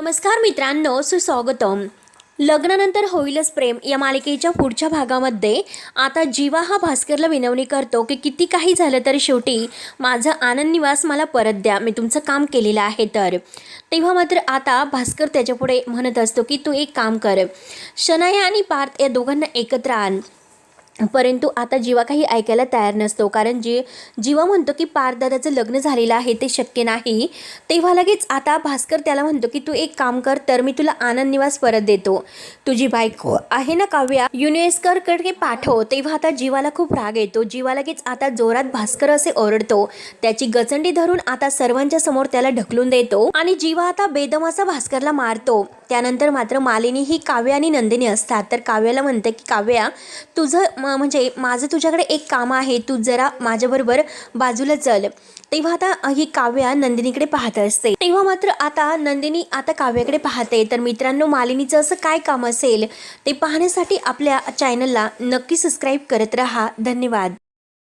नमस्कार मित्रांनो सुस्वागतम. लग्नानंतर होईलच प्रेम या मालिकेच्या पुढच्या भागामध्ये. आता जीवा हा भास्करला विनवणी करतो की किती काही झालं तरी शेवटी माझं आनंद निवास मला परत द्या मी तुमचं काम केलेलं आहे तर. तेव्हा मात्र आता भास्कर त्याच्यापुढे म्हणत असतो की तू एक काम कर. शनाया आणि पार्थ या दोघांना एकत्र आण. परंतु आता जीवा काही ऐकायला तयार नसतो कारण जी जीवा म्हणतो की पारदादाचं लग्न झालेलं आहे ते शक्य नाही. तेव्हा लगेच आता भास्कर त्याला म्हणतो की तू एक काम कर तर मी तुला आनंद निवास परत देतो. तुझी बायको आहे ना काव्या? युनेस्करकडे पाठव. तेव्हा आता जीवाला खूप राग येतो. जीवा लगेच आता जोरात भास्कर असे ओरडतो. त्याची गचंडी धरून आता सर्वांच्या समोर त्याला ढकलून देतो आणि जीवा आता बेदमाचा भास्करला मारतो. त्यानंतर मात्र मालिनी ही काव्या आणि नंदिनी असतात. तर काव्याला म्हणते की काव्या तुझं म्हणजे माझं तुझ्याकडे एक काम आहे तू जरा माझ्याबरोबर बाजूला चल. तेव्हा आता ही काव्या नंदिनीकडे पाहत असते. तेव्हा मात्र आता नंदिनी आता काव्याकडे पाहते. तर मित्रांनो मालिनीचं असं काय काम असेल ते पाहण्यासाठी आपल्या चॅनलला नक्की सबस्क्राईब करत राहा. धन्यवाद.